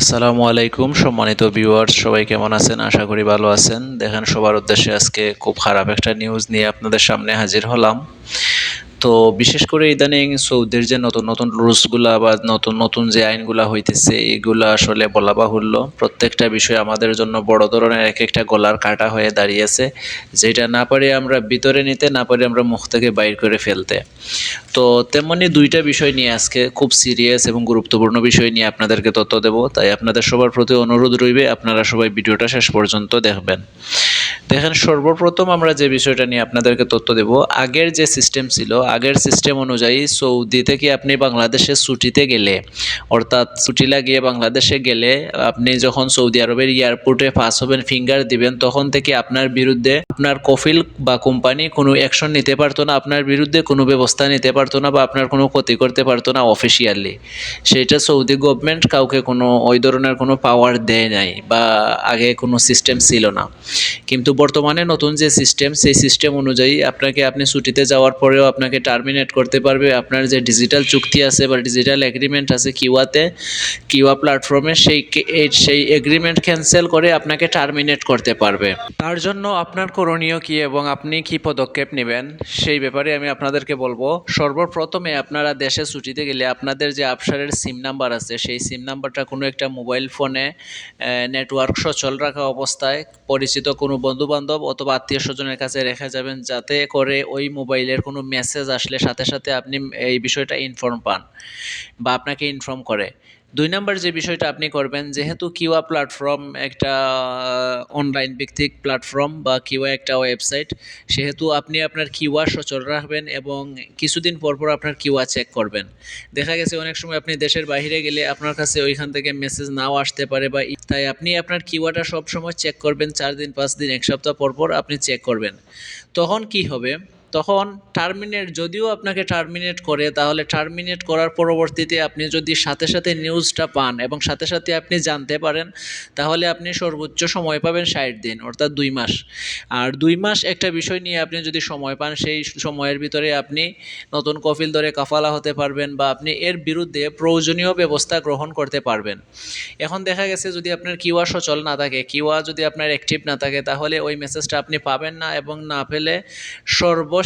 আসসালামু আলাইকুম, সম্মানিত ভিউয়ার্স সবাই কেমন আছেন? আশা করি ভালো আছেন। দেখেন, সবার উদ্দেশ্যে আজকে খুব খারাপ একটা নিউজ নিয়ে আপনাদের সামনে হাজির হলাম। তো বিশেষ করে ইদানিং সৌদির যে নতুন নতুন রুলসগুলা বা নতুন নতুন যে আইনগুলা হইতেছে, এগুলা আসলে বলা বাহুল্য। প্রত্যেকটা বিষয় আমাদের জন্য বড় ধরনের এক একটা গলার কাটা হয়ে দাঁড়িয়েছে, যেটা না পারি আমরা ভিতরে নিতে, না পারি আমরা মুখ থেকে বাইর করে ফেলতে। তো তেমনি দুইটা বিষয় নিয়ে আজকে খুব সিরিয়াস এবং গুরুত্বপূর্ণ বিষয় নিয়ে আপনাদেরকে তথ্য দেব। তাই আপনাদের সবার প্রতি অনুরোধ রইবে, আপনারা সবাই ভিডিওটা শেষ পর্যন্ত দেখবেন। দেখেন, সর্বপ্রথম আমরা যে বিষয়টা নিয়ে আপনাদেরকে তথ্য দেব, আগের যে সিস্টেম ছিল, আগের সিস্টেম অনুযায়ী সৌদি থেকে আপনি বাংলাদেশে ছুটিতে গেলে, অর্থাৎ ছুটি লাগিয়ে বাংলাদেশে গেলে আপনি যখন সৌদি আরবের এয়ারপোর্টে পাস হবেন ফিঙ্গার দিবেন, তখন থেকে আপনার বিরুদ্ধে আপনার কফিল বা কোম্পানি কোনো অ্যাকশন নিতে পারতো না, আপনার বিরুদ্ধে কোনো ব্যবস্থা নিতে পারতো না বা আপনার কোনো ক্ষতি করতে পারতো না অফিসিয়ালি সেটা সৌদি গভর্নমেন্ট কাউকে কোনো, ওই ধরনের কোনো পাওয়ার দেয় নাই বা আগে কোনো সিস্টেম ছিল না। কিন্তু বর্তমানে নতুন যে সিস্টেম সেই সিস্টেম অনুযায়ী আপনাকে আপনি ছুটিতে যাওয়ার পরেও আপনাকে টার্মিনেট করতে পারবে। আপনার যে ডিজিটাল চুক্তি আছে বা ডিজিটাল এগ্রিমেন্ট আছে কিওয়াতে কিওয়া প্ল্যাটফর্মে সেই সেই এগ্রিমেন্ট ক্যান্সেল করে আপনাকে টার্মিনেট করতে পারবে। তার জন্য আপনার করণীয় কি এবং আপনি কি পদক্ষেপ নেবেন সেই ব্যাপারে আমি আপনাদেরকে বলব। সর্বপ্রথমে আপনারা দেশে ছুটিতে গেলে আপনাদের যে আপসারের সিম নাম্বার আছে, সেই সিম নাম্বারটা কোনো একটা মোবাইল ফোনে নেটওয়ার্ক সচল রাখা অবস্থায় পরিচিত কোনো বন্ধুবান্ধব অথবা আত্মীয় স্বজনের কাছে রেখে যাবেন যাতে করে ওই মোবাইলের কোনো মেসেজ আসলে সাথে সাথে আপনি এই বিষয়টা ইনফর্ম পান বা আপনাকে ইনফর্ম করে। দুই নাম্বার যে বিষয়টা আপনি করবেন, যেহেতু কিওয়া প্ল্যাটফর্ম একটা অনলাইন ভিত্তিক প্ল্যাটফর্ম বা কিওয়া একটা ওয়েবসাইট সেহেতু আপনি আপনার কিওয়া সচল রাখবেন এবং কিছুদিন পর পর আপনার কিওয়া চেক করবেন। দেখা গেছে অনেক সময় আপনি দেশের বাইরে গেলে আপনার কাছে ওইখান থেকে মেসেজ নাও আসতে পারে বা তাই আপনি আপনার কিওয়াটা সব সময় চেক করবেন, চার দিন, পাঁচ দিন, এক সপ্তাহ পর পর আপনি চেক করবেন। তখন কি হবে? তখন টার্মিনেট যদিও আপনাকে টার্মিনেট করে, তাহলে টার্মিনেট করার পরবর্তীতে আপনি যদি সাথে সাথে নিউজটা পান এবং সাথে সাথে আপনি জানতে পারেন, তাহলে আপনি সর্বোচ্চ সময় পাবেন ষাট দিন, অর্থাৎ দুই মাস। আর দুই মাস একটা বিষয় নিয়ে আপনি যদি সময় পান, সেই সময়ের ভিতরে আপনি নতুন কফিল ধরে কাফালা হতে পারবেন বা আপনি এর বিরুদ্ধে প্রয়োজনীয় ব্যবস্থা গ্রহণ করতে পারবেন। এখন দেখা গেছে যদি আপনার কিওয়া সচল না থাকে কিওয়া যদি আপনার অ্যাক্টিভ না থাকে, তাহলে ওই মেসেজটা আপনি পাবেন না এবং না পেলে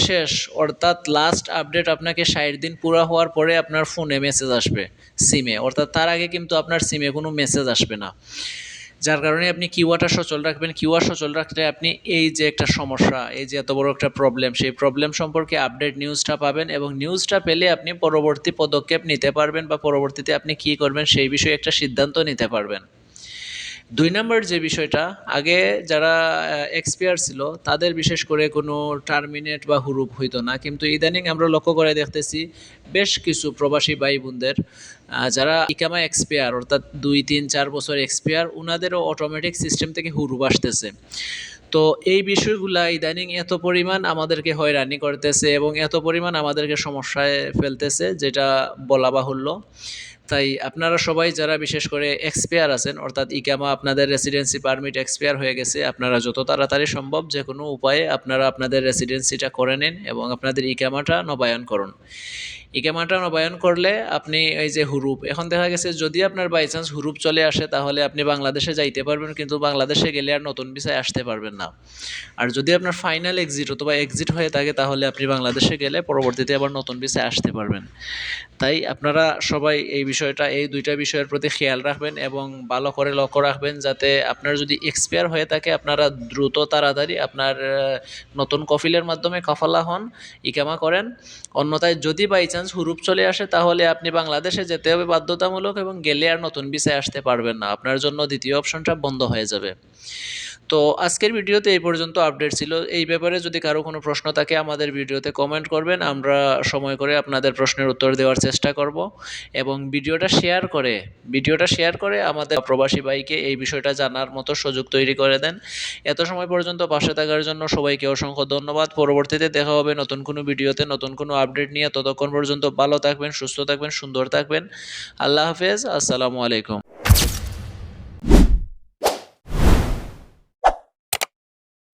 সর্বশেষ অর্থাৎ লাস্ট আপডেট আপনাকে ষাট দিন পুরো হওয়ার পরে আপনার ফোনে মেসেজ আসবে সিমে অর্থাৎ তার আগে কিন্তু আপনার সিমে কোনো মেসেজ আসবে না। যার কারণে আপনি কিওয়াটা সচল রাখবেন। কিওয়া সচল রাখলে আপনি এই যে একটা সমস্যা, এই যে এত বড় একটা প্রবলেম সেই প্রবলেম সম্পর্কে আপডেট নিউজটা পাবেন এবং নিউজটা পেলে আপনি পরবর্তী পদক্ষেপ নিতে পারবেন বা পরবর্তীতে আপনি কী করবেন সেই বিষয়ে একটা সিদ্ধান্ত নিতে পারবেন। দুই নম্বর যে বিষয়টা, আগে যারা এক্সপায়ার ছিল, তাদের বিশেষ করে কোনো টার্মিনেট বা হুরুপ হইতো না। কিন্তু ইদানিং আমরা লক্ষ্য করে দেখতেছি বেশ কিছু প্রবাসী ভাই বোনদের যারা ইকামা এক্সপায়ার অর্থাৎ দুই, তিন, চার বছর এক্সপায়ার ওনাদেরও অটোমেটিক সিস্টেম থেকে হুরুপ আসতেছে। তো এই বিষয়গুলা ইদানিং এত পরিমাণ আমাদেরকে হয়রানি করতেছে এবং এত পরিমাণ আমাদেরকে সমস্যায় ফেলতেছে, যেটা বলা বাহুল্য। তাই আপনারা সবাই যারা বিশেষ করে এক্সপায়ার আছেন, অর্থাৎ ইকামা আপনাদের রেসিডেন্সি পারমিট এক্সপায়ার হয়ে গেছে, আপনারা যত তাড়াতাড়ি সম্ভব যে কোনো উপায়ে আপনারা আপনাদের রেসিডেন্সিটা করে নিন এবং আপনাদের ইকামাটা নবায়ন করুন। ইকামাটা নবায়ন করলে আপনি এই যে হুরুপ, এখন দেখা গেছে যদি আপনার বাই চান্স হুরুপ চলে আসে, তাহলে আপনি বাংলাদেশে যাইতে পারবেন, কিন্তু বাংলাদেশে গেলে আর নতুন ভিসায় আসতে পারবেন না। আর যদি আপনার ফাইনাল এক্সিট অথবা এক্সিট হয়ে থাকে, তাহলে আপনি বাংলাদেশে গেলে পরবর্তীতে আবার নতুন ভিসায় আসতে পারবেন। তাই আপনারা সবাই এই বিষয়টা, এই দুইটা বিষয়ের প্রতি খেয়াল রাখবেন এবং ভালো করে লক্ষ্য রাখবেন যাতে আপনার যদি এক্সপায়ার হয়ে থাকে, আপনারা দ্রুত তাড়াতাড়ি আপনার নতুন কফিলের মাধ্যমে কাফালা হন, ইকামা করেন। অন্যথায় যদি বাই চান্স হুরুপ চলে আসে, তাহলে আপনি বাংলাদেশে যেতে হবে বাধ্যতামূলক এবং গেলে আর নতুন বিষয় আসতে পারবেন না। আপনার জন্য দ্বিতীয় অপশনটা বন্ধ হয়ে যাবে। তো আজকের ভিডিওতে এই পর্যন্ত আপডেট ছিল। এই ব্যাপারে যদি কারও কোনো প্রশ্ন থাকে, আমাদের ভিডিওতে কমেন্ট করবেন। আমরা সময় করে আপনাদের প্রশ্নের উত্তর দেওয়ার চেষ্টা করব এবং ভিডিওটা শেয়ার করে, ভিডিওটা শেয়ার করে আমাদের প্রবাসী ভাইকে এই বিষয়টা জানার মতো সুযোগ তৈরি করে দেন। এত সময় পর্যন্ত পাশে থাকার জন্য সবাইকে অসংখ্য ধন্যবাদ। পরবর্তীতে দেখা হবে নতুন কোনো ভিডিওতে, নতুন কোনো আপডেট নিয়ে। ততক্ষণ পর্যন্ত ভালো থাকবেন, সুস্থ থাকবেন, সুন্দর থাকবেন। আল্লাহ হাফেজ, আসসালামু আলাইকুম।